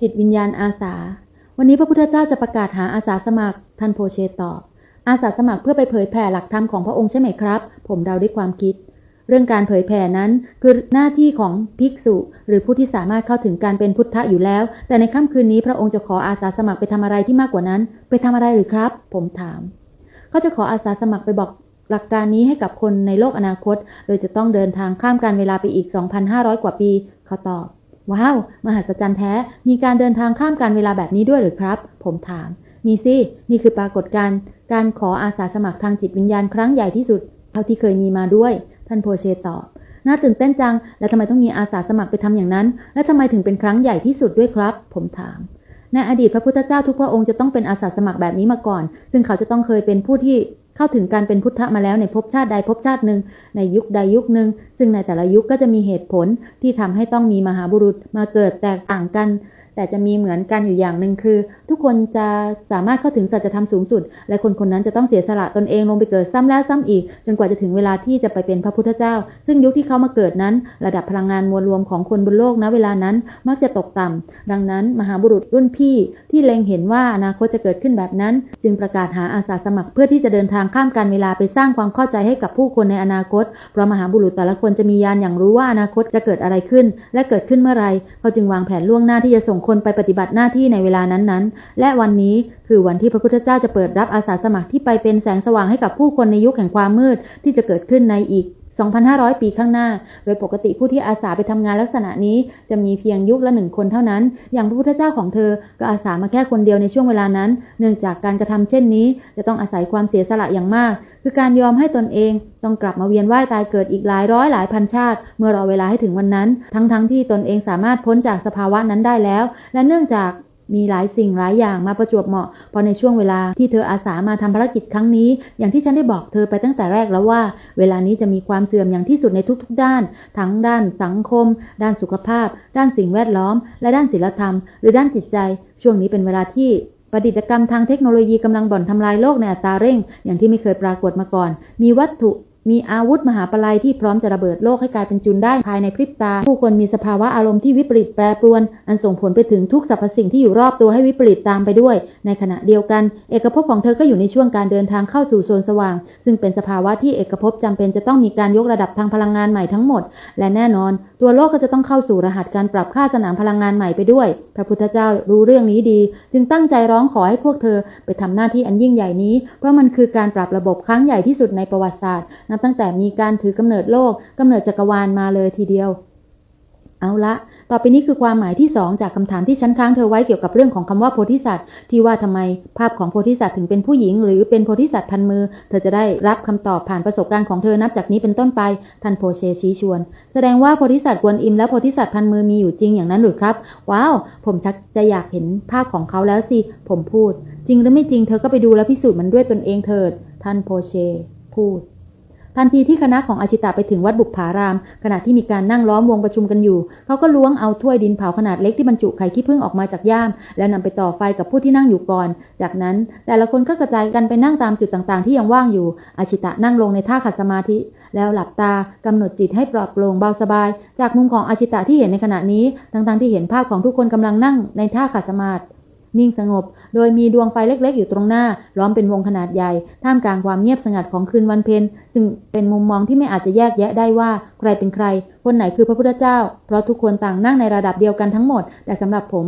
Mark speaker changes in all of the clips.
Speaker 1: จิตวิญญาณอาสา วันนี้พระพุทธเจ้าจะประกาศหาอาสาสมัครท่านโพเชตอบ อาสาสมัครเพื่อไปเผยแผ่หลักธรรมของพระองค์ใช่ไหมครับ ผมเดาด้วยความคิด เรื่องการเผยแผ่นั้นคือหน้าที่ของภิกษุ หรือผู้ที่สามารถเข้าถึงการเป็นพุทธะอยู่แล้ว แต่ในค่ำคืนนี้พระองค์จะขออาสาสมัครไปทำอะไรที่มากกว่านั้น ไปทำอะไรหรือครับ ผมถาม เขาจะขออาสาสมัครไปบอกหลักการนี้ให้กับคนในโลกอนาคต โดยจะต้องเดินทางข้ามการเวลาไปอีก 2,500 กว่าปี เขาตอบ ว้าว มหัศจรรย์แท้ มีการเดินทางข้ามการเวลาแบบนี้ด้วยหรือครับ ผมถาม มีสิ นี่คือปรากฏการณ์การขออาสาสมัครทางจิตวิญญาณครั้งใหญ่ที่สุด เท่าที่เคยมีมาด้วย ท่านโพเชตอบ น่าตื่นเต้นจัง แล้วทำไมต้องมีอาสาสมัครไปทำอย่างนั้น และทำไมถึงเป็นครั้งใหญ่ที่สุดด้วยครับ ผมถามในอดีตพระพุทธเจ้าทุกพระองค์จะต้องเป็นอาสาสมัครแบบนี้มาก่อน ซึ่งเขาจะต้องเคยเป็นผู้ที่ เข้าถึงการเป็นพุทธะมาแล้วในภพชาติใดภพชาติหนึ่ง ในยุคใดยุคหนึ่งซึ่งในแต่ละยุคก็จะมีเหตุผลที่ทำให้ต้องมีมหาบุรุษมาเกิดแตกต่างกัน แต่จะมีเหมือนกันอยู่อย่างหนึ่งคือ ทุกคนจะสามารถเข้าถึงสัจธรรมสูงสุด และคนคนนั้นจะต้องเสียสละตนเองลงไปเกิดซ้ำแล้วซ้ำอีก จนกว่าจะถึงเวลาที่จะไปเป็นพระพุทธเจ้า ซึ่งยุคที่เขามาเกิดนั้น ระดับพลังงานมวลรวมของคนบนโลกณเวลานั้นมักจะตกต่ำดังนั้นมหาบุรุษรุ่นพี่ที่เล็งเห็นว่าอนาคตจะเกิดขึ้นแบบนั้น จึงประกาศหาอาสาสมัคร เพื่อที่จะเดินทางข้ามการเวลาไปสร้างความเข้าใจให้กับผู้คนในอนาคตเพราะมหาบุรุษแต่ละคนจะมียานอย่างรู้ว่าอนาคตจะเกิดอะไรขึ้น และเกิดขึ้นเมื่อไรเขาจึงวางแผนล่วงหน้าที่จะส่งคนไปปฏิบัติหน้าที่ในเวลานั้นๆ และวันนี้คือวันที่พระพุทธเจ้าจะเปิดรับอาสาสมัครที่ไปเป็นแสงสว่างให้กับผู้คนในยุคแห่งความมืดที่จะเกิดขึ้นในอีก 2,500 ปีข้างหน้า โดยปกติผู้ที่อาสาไปทำงานลักษณะนี้จะมีเพียงยุคละหนึ่งคนเท่านั้น อย่างพระพุทธเจ้าของเธอ ก็อาสามาแค่คนเดียวในช่วงเวลานั้น เนื่องจากการกระทำเช่นนี้ จะต้องอาศัยความเสียสละอย่างมาก คือการยอมให้ตนเอง ต้องกลับมาเวียนว่ายตายเกิดอีกหลายร้อยหลายพันชาติ เมื่อรอเวลาให้ถึงวันนั้น ทั้งๆทที่ตนเองสามารถพ้นจากสภาวะนั้นได้แล้ว และเนื่องจาก มีหลายสิ่งหลายอย่างมาประจวบเหมาะพราะในช่วงเวลาที่เธออาสามาทำภารกิจครั้งนี้ อย่างที่ฉันได้บอกเธอไปตั้งแต่แรกแล้วว่า เวลานี้จะมีความเสื่อมอย่างที่สุดในทุกๆ ด้าน ทั้งด้านสังคม ด้านสุขภาพ ด้านสิ่งแวดล้อม และด้านศิลธรรม หรือด้านจิตใจ ช่วงนี้เป็นเวลาที่ประดิษฐกรรมทางเทคโนโลยีกำลังบ่อนทำลายโลกในอัตราเร่ง อย่างที่ไม่เคยปรากฏมาก่อน มีวัตถุ มีอาวุธมหาปลัยที่พร้อมจะระเบิดโลกให้กลายเป็นจุนได้ภายในพริบตา ผู้คนมีสภาวะอารมณ์ที่วิปริตแปรปรวน อันส่งผลไปถึงทุกสรรพสิ่งที่อยู่รอบตัวให้วิปริตตามไปด้วย ในขณะเดียวกัน เอกภพของเธอก็อยู่ในช่วงการเดินทางเข้าสู่โซนสว่าง ซึ่งเป็นสภาวะที่เอกภพจำเป็นจะต้องมีการยกระดับทางพลังงานใหม่ทั้งหมด และแน่นอน ตัวโลกก็จะต้องเข้าสู่รหัสการปรับค่าสนามพลังงานใหม่ไปด้วย พระพุทธเจ้ารู้เรื่องนี้ดี จึงตั้งใจร้องขอให้พวกเธอไปทำหน้าที่อันยิ่งใหญ่นี้ เพราะมันคือการปรับระบบครั้งใหญ่ที่สุดในประวัติศาสตร์ นับตั้งแต่มีการถือกำเนิดโลกกำเนิดจักรวาลมาเลยทีเดียว เอาละ ต่อไปนี้คือความหมายที่สองจากคำถามที่ฉันค้างเธอไว้เกี่ยวกับเรื่องของคำว่าโพธิสัตว์ที่ว่าทำไมภาพของโพธิสัตว์ถึงเป็นผู้หญิง หรือเป็นโพธิสัตว์พันมือ เธอจะได้รับคำตอบผ่านประสบการณ์ของเธอนับจากนี้เป็นต้นไปท่านโพเชชี้ชวน แสดงว่าโพธิสัตว์กวนอิมและโพธิสัตว์พันมือมีอยู่จริงอย่างนั้นหรือครับ ว้าว ผมชักจะอยากเห็นภาพของเขาแล้วสิผมพูด จริงหรือไม่จริงเธอก็ไปดูและพิสูจน์มันด้วยตนเองเถิด ท่านโพเชพูด ทันทีที่คณะของอาชิตะไปถึงวัดบุปผาราม ขณะที่มีการนั่งล้อมวงประชุมกันอยู่ เขาก็ล้วงเอาถ้วยดินเผาขนาดเล็กที่บรรจุไข่ขี้ผึ้งออกมาจากย่าม แล้วนำไปต่อไฟกับผู้ที่นั่งอยู่ก่อน จากนั้นแต่ละคนก็กระจายกันไปนั่งตามจุดต่างๆ ที่ยังว่างอยู่ อาชิตะนั่งลงในท่าขัดสมาธิ แล้วหลับตากำหนดจิตให้ปลอดโปร่งเบาสบาย จากมุมของอาชิตะที่เห็นในขณะนี้ ทั้งๆที่เห็นภาพของทุกคนกำลังนั่งในท่าขัดสมาธิ นิ่งสงบ โดยมีดวงไฟเล็ก ๆ อยู่ตรงหน้า ล้อมเป็นวงขนาดใหญ่ ท่ามกลางความเงียบสงัดของคืนวันเพ็ญซึ่งเป็นมุมมองที่ไม่อาจจะแยกแยะได้ว่าใครเป็นใคร คนไหนคือพระพุทธเจ้า เพราะทุกคนต่างนั่งในระดับเดียวกันทั้งหมด แต่สำหรับผม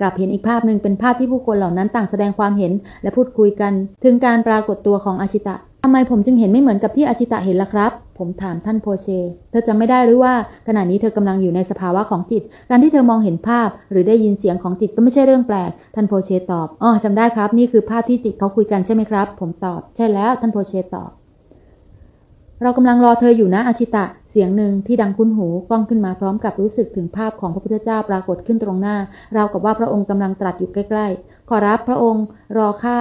Speaker 1: กลับเห็นอีกภาพหนึ่งเป็นภาพที่ผู้คนเหล่านั้นต่างแสดงความเห็น และพูดคุยกัน ถึงการปรากฏตัวของอาชิตะ ทำไมผมจึงเห็นไม่เหมือนกับที่อาชิตะเห็นล่ะครับ ผมถามท่านโพเช เธอจำไม่ได้หรือว่าขณะนี้เธอกำลังอยู่ในสภาวะของจิต การที่เธอมองเห็นภาพ หรือได้ยินเสียงของจิตก็ไม่ใช่เรื่องแปลก ท่านโพเชตอบ อ๋อจำได้ครับ นี่คือภาพที่จิตเขาคุยกันใช่ไหมครับ ผมตอบ ใช่แล้ว ท่านโพเชตอบ เรากำลังรอเธออยู่นะอาชิตะ เสียงหนึ่งที่ดังคุ้นหูก้องขึ้นมาพร้อมกับรู้สึกถึงภาพของพระพุทธเจ้าปรากฏขึ้นตรงหน้า เรากับว่าพระองค์กำลังตรัสอยู่ใกล้ ๆ ขอรับพระองค์รอข้า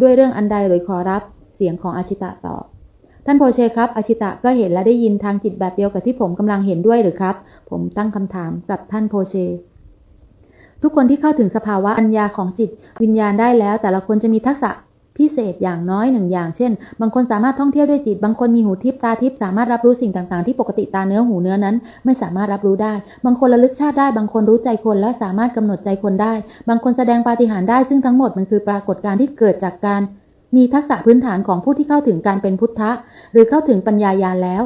Speaker 1: ด้วยเรื่องอันใดหรือขอรับ เสียงของอาชิตะตอบท่านโพเชครับ อาชิตะก็เห็นและได้ยินทางจิตแบบเดียวกับที่ผมกำลังเห็นด้วยหรือครับ ผมตั้งคำถามกับท่านโพเช ทุกคนที่เข้าถึงสภาวะปัญญาของจิตวิญญาณได้แล้ว แต่ละคนจะมีทักษะพิเศษอย่างน้อยหนึ่งอย่าง เช่น บางคนสามารถท่องเที่ยวด้วยจิต บางคนมีหูทิพตาทิพย์สามารถรับรู้สิ่งต่างๆ ที่ปกติตาเนื้อหูเนื้อนั้น ไม่สามารถรับรู้ได้ บางคนระลึกชาติได้ บางคนรู้ใจคนและสามารถกำหนดใจคนได้ บางคนแสดงปาฏิหาริย์ได้ ซึ่งทั้งหมดมันคือปรากฏการณ์ที่เกิดจากการ มีทักษะพื้นฐานของผู้ที่เข้าถึงการเป็นพุทธะ หรือเข้าถึงปัญญายาณแล้ว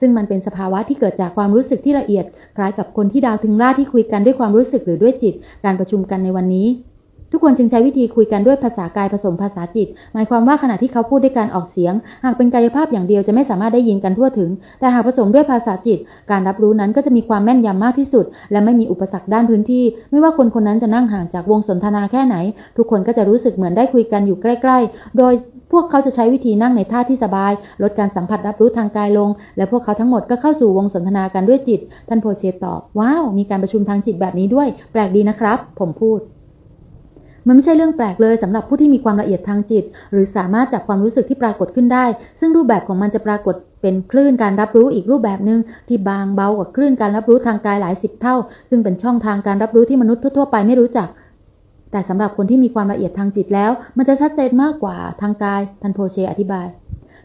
Speaker 1: ซึ่งมันเป็นสภาวะที่เกิดจากความรู้สึกที่ละเอียด คล้ายกับคนที่ดาวถึงล่าที่คุยกันด้วยความรู้สึกหรือด้วยจิต การประชุมกันในวันนี้ ทุกคนจึงใช้วิธีคุยกันด้วยภาษากายผสมภาษาจิต หมายความว่าขณะที่เขาพูดด้วยการออกเสียง หากเป็นกายภาพอย่างเดียวจะไม่สามารถได้ยินกันทั่วถึง แต่หากผสมด้วยภาษาจิต การรับรู้นั้นก็จะมีความแม่นยำมากที่สุด และไม่มีอุปสรรคด้านพื้นที่ ไม่ว่าคนคนนั้นจะนั่งห่างจากวงสนทนาแค่ไหน ทุกคนก็จะรู้สึกเหมือนได้คุยกันอยู่ใกล้ ๆ โดยพวกเขาจะใช้วิธีนั่งในท่าที่สบาย ลดการสัมผัสรับรู้ทางกายลง และพวกเขาทั้งหมดก็เข้าสู่วงสนทนากันด้วยจิต ท่านโพเชตอบ ว้าว มีการประชุมทางจิตแบบนี้ด้วย แปลกดีนะครับ ผมพูด มันไม่ใช่เรื่องแปลกเลยสำหรับผู้ที่มีความละเอียดทางจิต หรือสามารถจับความรู้สึกที่ปรากฏขึ้นได้ ซึ่งรูปแบบของมันจะปรากฏเป็นคลื่นการรับรู้อีกรูปแบบหนึ่งที่บางเบากว่าคลื่นการรับรู้ทางกายหลายสิบเท่า ซึ่งเป็นช่องทางการรับรู้ที่มนุษย์ทั่วไปไม่รู้จัก แต่สำหรับคนที่มีความละเอียดทางจิตแล้ว มันจะชัดเจนมากกว่าทางกายท่านโพเชอธิบาย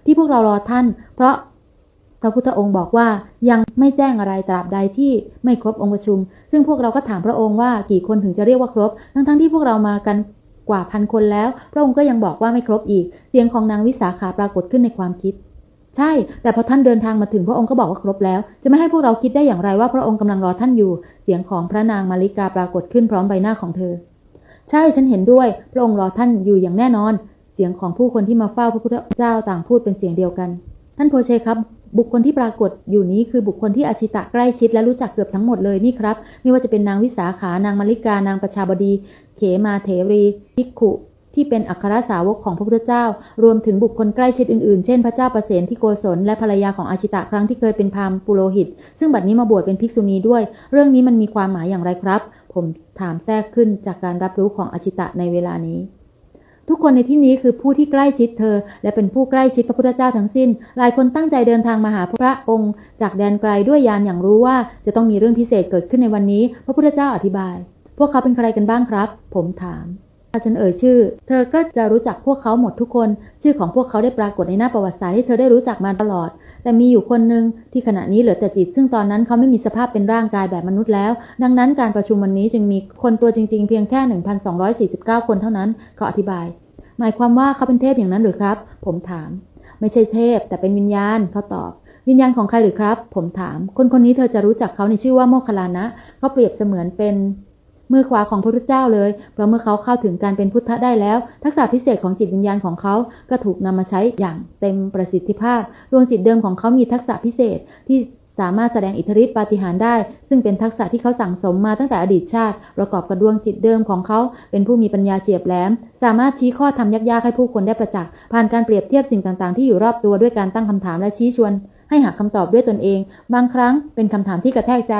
Speaker 1: ที่พวกเรารอท่าน เพราะ พระพุทธองค์บอกว่ายังไม่แจ้งอะไรตราบใดที่ไม่ครบองค์ประชุม ซึ่งพวกเราก็ถามพระองค์ว่ากี่คนถึงจะเรียกว่าครบ ทั้งๆที่พวกเรามากันกว่าพันคนแล้ว พระองค์ก็ยังบอกว่าไม่ครบอีก เสียงของนางวิสาขาปรากฏขึ้นในความคิด ใช่ แต่พอท่านเดินทางมาถึงพระองค์ก็บอกว่าครบแล้ว จะไม่ให้พวกเราคิดได้อย่างไรว่าพระองค์กำลังรอท่านอยู่ เสียงของพระนางมาริกาปรากฏขึ้นพร้อมใบหน้าของเธอ ใช่ฉันเห็นด้วย พระองค์รอท่านอยู่อย่างแน่นอน เสียงของผู้คนที่มาเฝ้าพระพุทธเจ้าต่างพูดเป็นเสียงเดียวกัน ท่านโพเชครับ บุคคลที่ปรากฏอยู่นี้คือบุคคลที่อาชิตะใกล้ชิดและรู้จักเกือบทั้งหมดเลยนี่ครับ ไม่ว่าจะเป็นนางวิสาขานางมาริกานางประชาบดี เขมาเถรีภิกขุที่เป็นอัครสาวกของพระพุทธเจ้า รวมถึงบุคคลใกล้ชิดอื่นๆ เช่นพระเจ้าประเสนที่โกศลและภรรยาของอาชิตะครั้งที่เคยเป็นพราหมณ์ปุโรหิต ซึ่งบัดนี้มาบวชเป็นภิกษุณีด้วย เรื่องนี้มันมีความหมายอย่างไรครับ ผมถามแทรกขึ้นจากการรับรู้ของอาชิตะในเวลานี้ ทุกคนในที่นี้คือผู้ที่ใกล้ชิดเธอ และเป็นผู้ใกล้ชิดพระพุทธเจ้าทั้งสิ้น หลายคนตั้งใจเดินทางมาหาพระองค์ จากแดนไกลด้วยยานอย่างรู้ว่าจะต้องมีเรื่องพิเศษเกิดขึ้นในวันนี้ พระพุทธเจ้าอธิบาย พวกเขาเป็นใครกันบ้างครับ ผมถาม ถ้าฉันเอ่ยชื่อ เธอก็จะรู้จักพวกเขาหมดทุกคน ชื่อของพวกเขาได้ปรากฏในหน้าประวัติศาสตร์ที่เธอได้รู้จักมาตลอด แต่มีอยู่คนหนึ่งที่ขณะนี้เหลือแต่จิต ซึ่งตอนนั้นเขาไม่มีสภาพเป็นร่างกายแบบมนุษย์แล้ว ดังนั้นการประชุมวันนี้จึงมีคนตัวจริง ๆ เพียงแค่ 1,249 คนเท่านั้นเขาอธิบาย หมายความว่าเขาเป็นเทพอย่างนั้นหรือครับ ผมถาม ไม่ใช่เทพ แต่เป็นวิญญาณเขาตอบวิญญาณของใครหรือครับ ผมถาม คนคนนี้เธอจะรู้จักเขาในชื่อว่าโมคลานะ เขาเปรียบเสมือนเป็น มือขวาของพระพุทธเจ้าเลย เพราะเมื่อเขาเข้าถึงการเป็นพุทธะได้แล้ว ทักษะพิเศษของจิตวิญญาณของเขาก็ถูกนำมาใช้อย่างเต็มประสิทธิภาพ ดวงจิตเดิมของเขามีทักษะพิเศษที่สามารถแสดงอิทธิฤทธิปาฏิหาริย์ได้ ซึ่งเป็นทักษะที่เขาสั่งสมมาตั้งแต่อดีตชาติ ประกอบกับดวงจิตเดิมของเขา เป็นผู้มีปัญญาเฉียบแหลม สามารถชี้ข้อทำยากๆให้ผู้คนได้ประจักษ์ ผ่านการเปรียบเทียบสิ่งต่างๆ ที่อยู่รอบตัวด้วยการตั้งคำถามและชี้ชวน ให้หาคำตอบด้วยตนเอง บางครั้งเป็นคำถามที่กระแทกใจ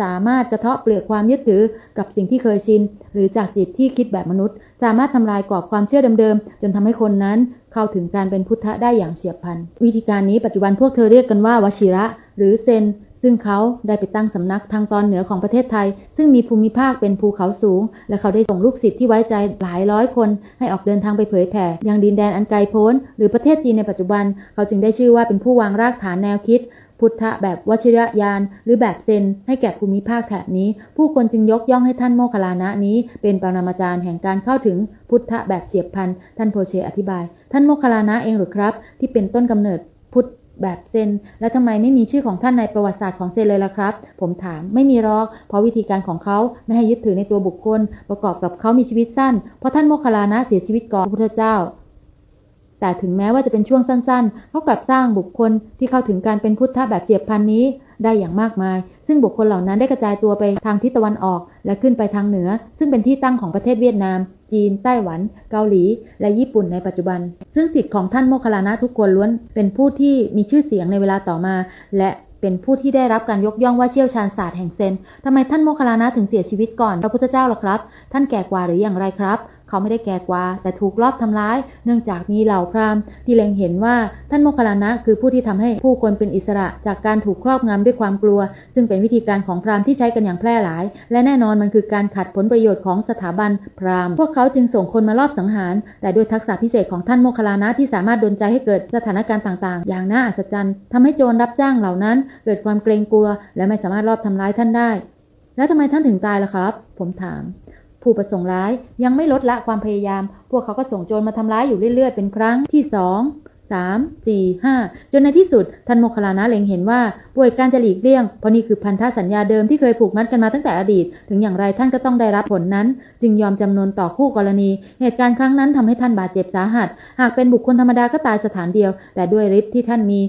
Speaker 1: สามารถกระเทาะเปลือกความยึดถือกับสิ่งที่เคยชิน หรือจากจิตที่คิดแบบมนุษย์ สามารถทำลายกรอบความเชื่อเดิมๆ จนทำให้คนนั้นเข้าถึงการเป็นพุทธะได้อย่างเฉียบพลัน วิธีการนี้ปัจจุบันพวกเธอเรียกกันว่าวชิระ หรือเซน ซึ่งเขาได้ไปตั้งสำนักทางตอนเหนือของประเทศไทย ซึ่งมีภูมิภาคเป็นภูเขาสูง และเขาได้ส่งลูกศิษย์ที่ไว้ใจหลายร้อยคน ให้ออกเดินทางไปเผยแผ่ยังดินแดนอันไกลโพ้น หรือประเทศจีนในปัจจุบัน เขาจึงได้ชื่อว่าเป็นผู้วางรากฐานแนวคิด พุทธะแบบวชิรยานหรือแบบเซนให้แก่ภูมิภาคแถบนี้ ผู้คนจึงยกย่องให้ท่านโมคลานะนี้ เป็นปรมาจารย์แห่งการเข้าถึงพุทธะแบบเฉียบพลันท่านโพเชอธิบาย ท่านโมคลานะเองหรือครับ ที่เป็นต้นกำเนิดพุทธแบบเซน และทำไมไม่มีชื่อของท่านในประวัติศาสตร์ของเซนเลยล่ะครับ ผมถามไม่มีหรอก เพราะวิธีการของเขาไม่ให้ยึดถือในตัวบุคคล ประกอบกับเขามีชีวิตสั้น เพราะท่านโมคลานะเสียชีวิตก่อนพระพุทธเจ้า แต่ถึงแม้ว่าจะเป็นช่วงสั้นๆเขากลับสร้างบุคคลที่เข้าถึงการเป็นพุทธะแบบเจียบพันนี้ได้อย่างมากมาย ซึ่งบุคคลเหล่านั้นได้กระจายตัวไปทางทิศตะวันออก และขึ้นไปทางเหนือ ซึ่งเป็นที่ตั้งของประเทศเวียดนาม จีน ไต้หวัน เกาหลี และญี่ปุ่นในปัจจุบัน ซึ่งสิทธิ์ของท่านโมคลานะทุกคนล้วน เป็นผู้ที่มีชื่อเสียงในเวลาต่อมา และเป็นผู้ที่ได้รับการยกย่องว่าเชี่ยวชาญศาสตร์แห่งเซนทำไมท่านโมคลลานะถึงเสียชีวิตก่อนพระพุทธเจ้าล่ะครับ ท่านแก่กว่าหรืออย่างไรครับ เขาไม่ได้แก่กว่า แต่ถูกลอบทำร้าย เนื่องจากมีเหล่าพราหมณ์ที่เล็งเห็นว่าท่านโมคคัลลานะ คือผู้ที่ทำให้ผู้คนเป็นอิสระจากการถูกครอบงำด้วยความกลัว ซึ่งเป็นวิธีการของพราหมณ์ที่ใช้กันอย่างแพร่หลาย และแน่นอนมันคือการขัดผลประโยชน์ของสถาบันพราหมณ์ พวกเขาจึงส่งคนมาลอบสังหาร แต่ด้วยทักษะพิเศษของท่านโมคคัลลานะที่สามารถดลใจให้เกิดสถานการณ์ต่าง ๆ อย่างน่าอัศจรรย์ทำให้โจรรับจ้างเหล่านั้น เกิดความเกรงกลัว และไม่สามารถลอบทำร้ายท่านได้ แล้วทำไมท่านถึงตายล่ะครับ ผมถาม ผู้ประสงค์ร้ายยังไม่ลดละความพยายาม พวกเขาก็ส่งโจรมาทำร้ายอยู่เรื่อยๆ เป็นครั้งที่สองสามสี่ห้าจนในที่สุดท่านโมคลานะเล็งเห็นว่าป่วยการจะหลีกเลี่ยง เพราะนี่คือพันธสัญญาเดิมที่เคยผูกมัดกันมาตั้งแต่อดีต ถึงอย่างไรท่านก็ต้องได้รับผลนั้น จึงยอมจำนนต่อคู่กรณี เหตุการณ์ครั้งนั้นทำให้ท่านบาดเจ็บสาหัส หากเป็นบุคคลธรรมดาก็ตายสถานเดียว แต่ด้วยฤทธิ์ที่ท่านมี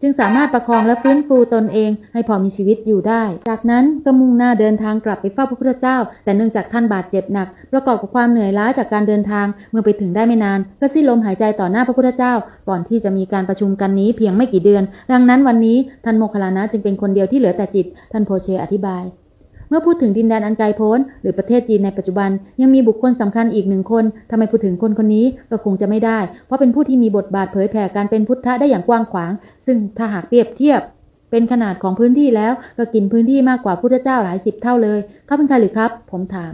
Speaker 1: จึงสามารถประคองและฟื้นฟูตนเองให้พอมีชีวิตอยู่ได้ จากนั้นก็มุ่งหน้าเดินทางกลับไปเฝ้าพระพุทธเจ้า แต่เนื่องจากท่านบาดเจ็บหนัก ประกอบกับความเหนื่อยล้าจากการเดินทาง เมื่อไปถึงได้ไม่นาน ก็สิ้นลมหายใจต่อหน้าพระพุทธเจ้า ก่อนที่จะมีการประชุมกันนี้เพียงไม่กี่เดือน ดังนั้นวันนี้ท่านโมคลลานะจึงเป็นคนเดียวที่เหลือแต่จิต ท่านโพเชอธิบาย เมื่อพูดถึงดินแดนอันไกลโพ้น หรือประเทศจีนในปัจจุบัน ยังมีบุคคลสำคัญอีกหนึ่งคนทำไมพูดถึงคนคนนี้ก็คงจะไม่ได้ เพราะเป็นผู้ที่มีบทบาทเผยแผ่การเป็นพุทธะได้อย่างกว้างขวาง ซึ่งถ้าหากเปรียบเทียบ เป็นขนาดของพื้นที่แล้วก็กินพื้นที่มากกว่าพุทธเจ้าหลายสิบเท่าเลยเขาเป็นใครหรือครับ ผมถาม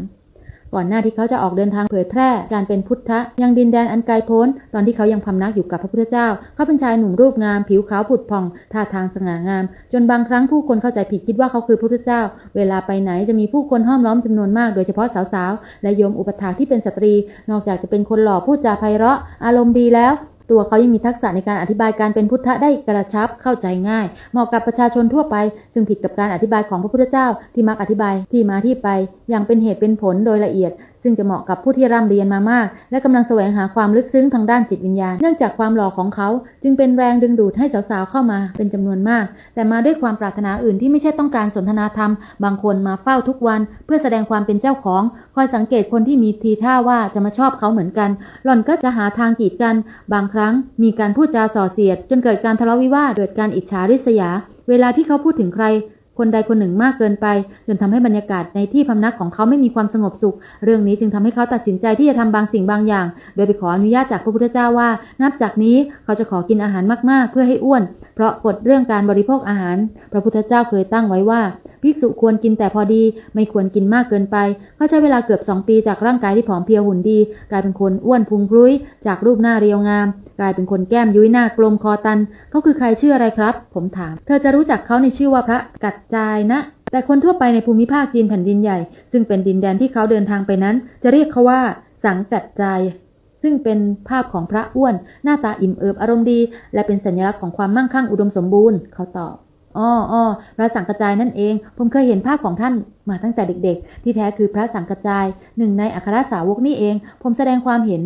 Speaker 1: ก่อนหน้าที่เขาจะออกเดินทางเผยแพร่การเป็นพุทธะยังดินแดนอันไกลโพ้น ตอนที่เขายังพำนักอยู่กับพระพุทธเจ้า เขาเป็นชายหนุ่มรูปงาม ผิวขาวผุดผ่อง ท่าทางสง่างาม จนบางครั้งผู้คนเข้าใจผิดคิดว่าเขาคือพระพุทธเจ้า เวลาไปไหนจะมีผู้คนห้อมล้อมจำนวนมาก โดยเฉพาะสาวๆ และโยมอุปถากที่เป็นสตรี นอกจากจะเป็นคนหล่อพูดจาไพเราะ อารมณ์ดีแล้ว ตัวเขายังมีทักษะในการอธิบายการเป็นพุทธะได้กระชับเข้าใจง่าย เหมาะกับประชาชนทั่วไป ซึ่งผิดกับการอธิบายของพระพุทธเจ้าที่มักอธิบายที่มาที่ไป อย่างเป็นเหตุเป็นผลโดยละเอียด ซึ่งจะเหมาะกับผู้ที่ร่ำเรียนมามาก และกำลังแสวงหาความลึกซึ้งทางด้านจิตวิญญาณ เนื่องจากความหล่อของเขาจึงเป็นแรงดึงดูดให้สาวๆเข้ามาเป็นจำนวนมาก แต่มาด้วยความปรารถนาอื่นที่ไม่ใช่ต้องการสนทนาธรรม บางคนมาเฝ้าทุกวัน เพื่อแสดงความเป็นเจ้าของ คอยสังเกตคนที่มีทีท่าว่าจะมาชอบเขาเหมือนกัน หล่อนก็จะหาทางกีดกัน บางครั้ง มีการพูดจาส่อเสียด จนเกิดการทะเลาะวิวาทเกิดการอิจฉาริษยา เวลาที่เขาพูดถึงใคร คนใดคนหนึ่งมากเกินไป จนทำให้บรรยากาศในที่พำนักของเขาไม่มีความสงบสุข เรื่องนี้จึงทำให้เขาตัดสินใจที่จะทำบางสิ่งบางอย่าง โดยไปขออนุญาตจากพระพุทธเจ้าว่า นับจากนี้เขาจะขอกินอาหารมากๆ เพื่อให้อ้วน เพราะกฎเรื่องการบริโภคอาหาร พระพุทธเจ้าเคยตั้งไว้ว่าภิกษุควรกินแต่พอดี ไม่ควรกินมากเกินไป เขาใช้เวลาเกือบ2ปีจากร่างกายที่ผอมเพรียวหุ่นดี กลายเป็นคนอ้วนพุงพลุยจากรูปหน้าเรียวงาม กลายเป็นคนแก้มยุ้ยหน้ากลมคอตัน เขาคือใครชื่ออะไรครับ ผมถาม เธอจะรู้จักเขาในชื่อว่าพระกัจจายนะ แต่คนทั่วไปในภูมิภาคจีนแผ่นดินใหญ่ ซึ่งเป็นดินแดนที่เขาเดินทางไปนั้น จะเรียกเขาว่า สังกัจจายซึ่งเป็นภาพของพระอ้วน หน้าตาอิ่มเอิบอารมณ์ดี และเป็นสัญลักษณ์ของความมั่งคั่งอุดมสมบูรณ์เขาตอบอ้ออ้อพระสังกจายนั่นเอง ผมเคยเห็นภาพของท่านมาตั้งแต่เด็กๆ ที่แท้คือพระสังกจาย หนึ่งในอัครสาวกนี่เอง ผมแสดงความเห็น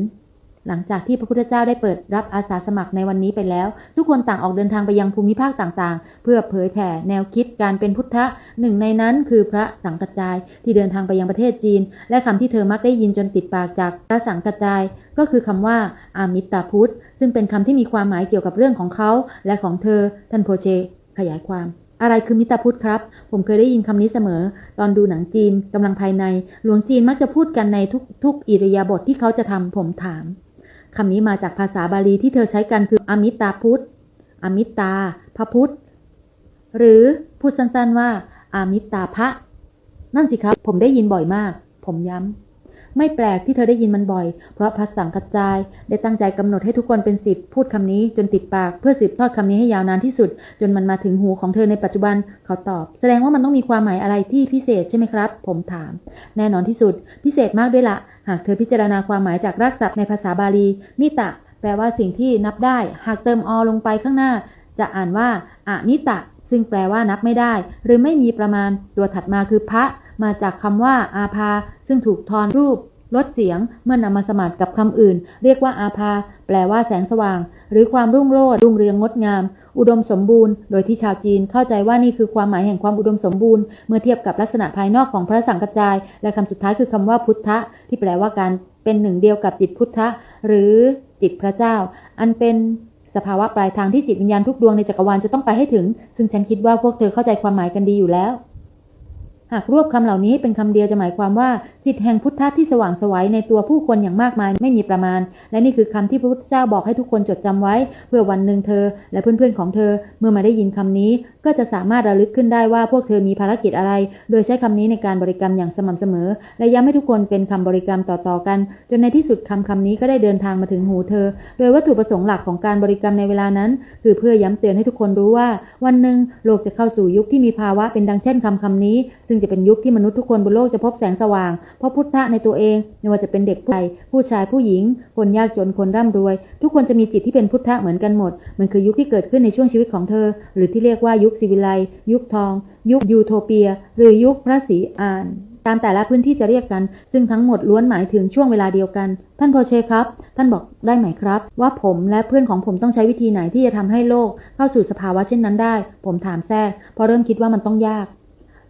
Speaker 1: หลังจากที่พระพุทธเจ้าได้เปิดรับอาสาสมัครในวันนี้ไปแล้ว ทุกคนต่างออกเดินทางไปยังภูมิภาคต่างๆ เพื่อเผยแผ่แนวคิดการเป็นพุทธะหนึ่งในนั้นคือพระสังกระจาย ที่เดินทางไปยังประเทศจีน และคำที่เธอมักได้ยินจนติดปากจากพระสังกระจาย ก็คือคำว่าอามิตาพุทธ ซึ่งเป็นคำที่มีความหมายเกี่ยวกับเรื่องของเขา และของเธอท่านโพเช ขยายความอะไรคือมิตรพุทธครับ ผมเคยได้ยินคำนี้เสมอ ตอนดูหนังจีนกำลังภายใน หลวงจีนมักจะพูดกันในทุกๆอิริยาบถทที่เขาจะทำผมถาม คำนี้มาจากภาษาบาลีที่เธอใช้กันคืออมิตาพุทธ อมิตาพระพุทธ หรือพูดสั้นๆว่าอามิตาพระ นั่นสิครับ ผมได้ยินบ่อยมาก ผมย้ำ ไม่แปลกที่เธอได้ยินมันบ่อย เพราะพระสังกัจจาย ได้ตั้งใจกำหนดให้ทุกคนเป็นสิบพูดคำนี้จนติดปากเพื่อสืบทอดคำนี้ให้ยาวนานที่สุด จนมันมาถึงหูของเธอในปัจจุบันเขาตอบ แสดงว่ามันต้องมีความหมายอะไรที่พิเศษใช่ไหมครับ ผมถาม แน่นอนที่สุด พิเศษมากด้วยละหากเธอพิจารณาความหมายจากรากศัพท์ในภาษาบาลีมิตะ แปลว่าสิ่งที่นับได้ หากเติมอลงไปข้างหน้า จะอ่านว่าอะมิตะ ซึ่งแปลว่านับไม่ได้ หรือไม่มีประมาณตัวถัดมาคือพระ มาจากคำว่าอาภาซึ่งถูกทอนรูปลดเสียงเมื่อนำมาสมัครกับคำอื่น เรียกว่าอาภา แปลว่าแสงสว่าง หรือความรุ่งโรจน์รุ่งเรืองงดงาม อุดมสมบูรณ์ โดยที่ชาวจีนเข้าใจว่านี่คือความหมายแห่งความอุดมสมบูรณ์ เมื่อเทียบกับลักษณะภายนอกของพระสังกัจจาย และคำสุดท้ายคือคำว่าพุทธะ ที่แปลว่าการเป็นหนึ่งเดียวกับจิตพุทธะ หรือจิตพระเจ้า อันเป็นสภาวะปลายทางที่จิตวิญญาณทุกดวงในจักรวาลจะต้องไปให้ถึง ซึ่งฉันคิดว่าพวกเธอเข้าใจความหมายกันดีอยู่แล้ว หากรวบคำเหล่านี้เป็นคำเดียวจะหมายความว่า จิตแห่งพุทธะที่สว่างไสวัยในตัวผู้คนอย่างมากมายไม่มีประมาณ และนี่คือคำที่พระพุทธเจ้าบอกให้ทุกคนจดจำไว้ เพื่อวันหนึ่งเธอ และเพื่อนๆของเธอเมื่อมาได้ยินคำนี้ ก็จะสามารถระลึกขึ้นได้ว่าพวกเธอมีภารกิจอะไร โดยใช้คำนี้ในการบริกรรมอย่างสม่ำเสมอ และย้ำให้ทุกคนเป็นคำบริกรรมต่อๆกัน จนในที่สุดคำคำนี้ก็ได้เดินทางมาถึงหูเธอ โดยวัตถุประสงค์หลักของการบริกรรมในเวลานั้น คือเพื่อย้ำเตือนให้ทุกคนรู้ว่า วันหนึ่งโลกจะเข้าสู่ยุคที่มีภาวะเป็นดังเช่นคำคำนี้ซึ่งจะเป็นยุคที่มนุษย์ทุกคนบนโลกจะพบแสงสว่าง เพราะพุทธะในตัวเองไม่ว่าจะเป็นเด็กผู้ใหญ่ผู้ชายผู้หญิง คนยากจนคนร่ำรวย ทุกคนจะมีจิตที่เป็นพุทธะเหมือนกันหมด มันคือยุคที่เกิดขึ้นในช่วงชีวิตของเธอ หรือที่เรียกว่ายุคสิวิไลยุคทอง ยุคยูโทเปีย หรือยุคพระศรีอานตามแต่ละพื้นที่จะเรียกกัน ซึ่งทั้งหมดล้วนหมายถึงช่วงเวลาเดียวกัน ท่านโพเชครับ ท่านบอกได้ไหมครับ ว่าผมและเพื่อนของผมต้องใช้วิธีไหนที่จะทำให้โลก เข้าสู่สภาวะเช่นนั้นได้ ผมถามแทรกเพราะเริ่มคิดว่ามันต้องยาก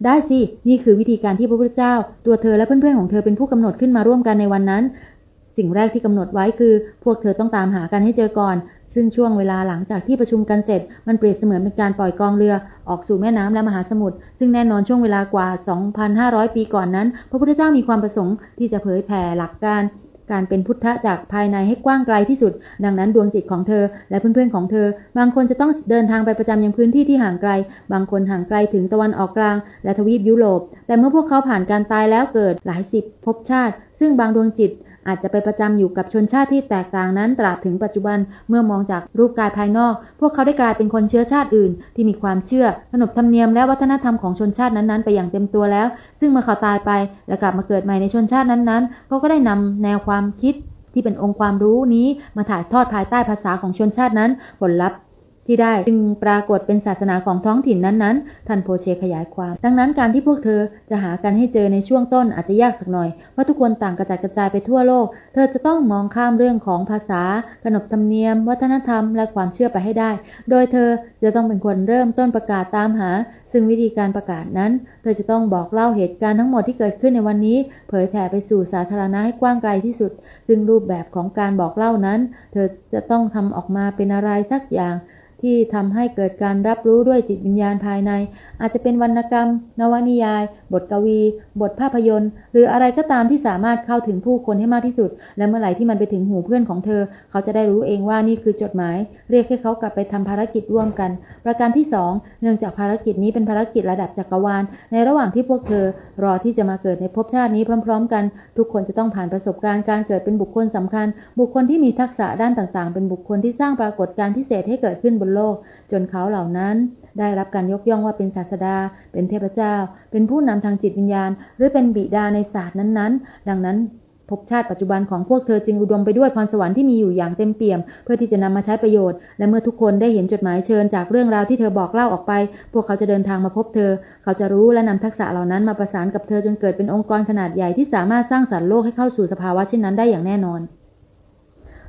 Speaker 1: ได้สิ นี่คือวิธีการที่พระพุทธเจ้า ตัวเธอและเพื่อนๆของเธอเป็นผู้กำหนดขึ้นมาร่วมกันในวันนั้น สิ่งแรกที่กำหนดไว้คือ พวกเธอต้องตามหากันให้เจอก่อน ซึ่งช่วงเวลาหลังจากที่ประชุมกันเสร็จ มันเปรียบเสมือนเป็นการปล่อยกองเรือ ออกสู่แม่น้ำและมหาสมุทร ซึ่งแน่นอนช่วงเวลากว่า 2,500 ปีก่อนนั้น พระพุทธเจ้ามีความประสงค์ที่จะเผยแผ่หลักการ การเป็นพุทธะจากภายในให้กว้างไกลที่สุด ดังนั้นดวงจิตของเธอ และเพื่อนๆของเธอ บางคนจะต้องเดินทางไปประจำยังพื้นที่ที่ห่างไกล บางคนห่างไกลถึงตะวันออกกลาง และทวีปยุโรป แต่เมื่อพวกเขาผ่านการตายแล้วเกิดหลายสิบภพชาติ ซึ่งบางดวงจิต อาจจะไปประจำอยู่กับชนชาติที่แตกต่างนั้นตราบถึงปัจจุบันเมื่อมองจากรูปกายภายนอก พวกเขาได้กลายเป็นคนเชื้อชาติอื่น ที่มีความเชื่อขนบธรรมเนียมและวัฒนธรรมของชนชาตินั้นๆ ไปอย่างเต็มตัวแล้ว ซึ่งเมื่อเขาตายไปและกลับมาเกิดใหม่ในชนชาตินั้นๆเขาก็ได้นำแนวความคิดที่เป็นองค์ความรู้นี้มาถ่ายทอดภายใต้ภาษาของชนชาตินั้น ผลลัพธ์ ที่ได้จึงปรากฏเป็นศาสนาของท้องถิ่นนั้นๆ ท่านโพเชขยายความ ดังนั้นการที่พวกเธอจะหากันให้เจอในช่วงต้นอาจจะยากสักหน่อย เพราะทุกคนต่างกระจัดกระจายไปทั่วโลก เธอจะต้องมองข้ามเรื่องของภาษา ขนบธรรมเนียม วัฒนธรรม และความเชื่อไปให้ได้ โดยเธอจะต้องเป็นคนเริ่มต้นประกาศตามหา ซึ่งวิธีการประกาศนั้น เธอจะต้องบอกเล่าเหตุการณ์ทั้งหมดที่เกิดขึ้นในวันนี้ เผยแผ่ไปสู่สาธารณะให้กว้างไกลที่สุด ซึ่งรูปแบบของการบอกเล่านั้น เธอจะต้องทำออกมาเป็นอะไรสักอย่าง ที่ทำให้เกิดการรับรู้ด้วยจิตวิญญาณภายใน อาจจะเป็นวรรณกรรม นวนิยาย บทกวี บทภาพยนตร์ หรืออะไรก็ตามที่สามารถเข้าถึงผู้คนให้มากที่สุด และเมื่อไหร่ที่มันไปถึงหูเพื่อนของเธอ เขาจะได้รู้เองว่านี่คือจดหมาย เรียกให้เขากลับไปทำภารกิจร่วมกัน ประการที่ 2 เนื่องจากภารกิจนี้เป็นภารกิจระดับจักรวาล ในระหว่างที่พวกเธอ รอที่จะมาเกิดในภพชาตินี้พร้อม ๆ กัน ทุกคนจะต้องผ่านประสบการณ์การเกิดเป็นบุคคลสำคัญ บุคคลที่มีทักษะด้านต่างๆ เป็นบุคคลที่สร้างปรากฏการณ์พิเศษให้เกิดขึ้นบนโลก จนเขาเหล่านั้นได้รับการยกย่องว่าเป็นศาสดา เป็นเทพเจ้า เป็นผู้นำทางจิตวิญญาณ หรือเป็นบิดาในศาสตร์นั้นๆ ดังนั้นภพชาติปัจจุบันของพวกเธอจึงอุดมไปด้วยพรสวรรค์ที่มีอยู่อย่างเต็มเปี่ยม เพื่อที่จะนำมาใช้ประโยชน์ และเมื่อทุกคนได้เห็นจดหมายเชิญจากเรื่องราวที่เธอบอกเล่าออกไป พวกเขาจะเดินทางมาพบเธอ เขาจะรู้และนำทักษะเหล่านั้นมาประสานกับเธอจนเกิดเป็นองค์กรขนาดใหญ่ที่สามารถสร้างสรรค์โลกให้เข้าสู่สภาวะเช่นนั้นได้อย่างแน่นอน